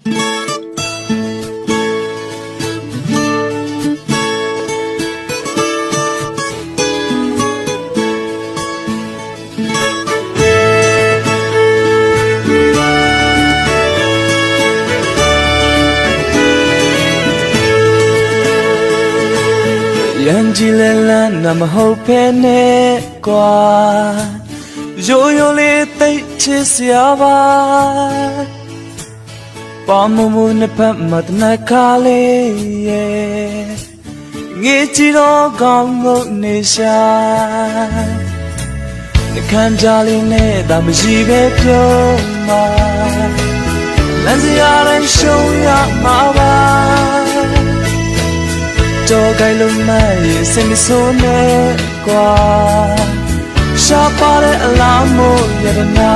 ရန်ကြီးလဲလန်းနမဟုတ်ဖဲနဲ့ကွာရိုးရိုးလေးသိတ်ချစ်စရာပါ ပါမမနဲ့ဖတ်မတ်နခါလေးရဲ့ငေးကြည့်တော့ကောင်းငုတ်နေရှာနှခမ်းကြလေးနဲ့ဒါမရှိပဲပြုံးမှာလမ်းစရာတိုင်းရှုံးရမှာပါတော့ကိုင်လုံးမရဲ့စင်မဆိုးနဲ့ကွာရှာပါတဲ့အလားမို့ရတနာ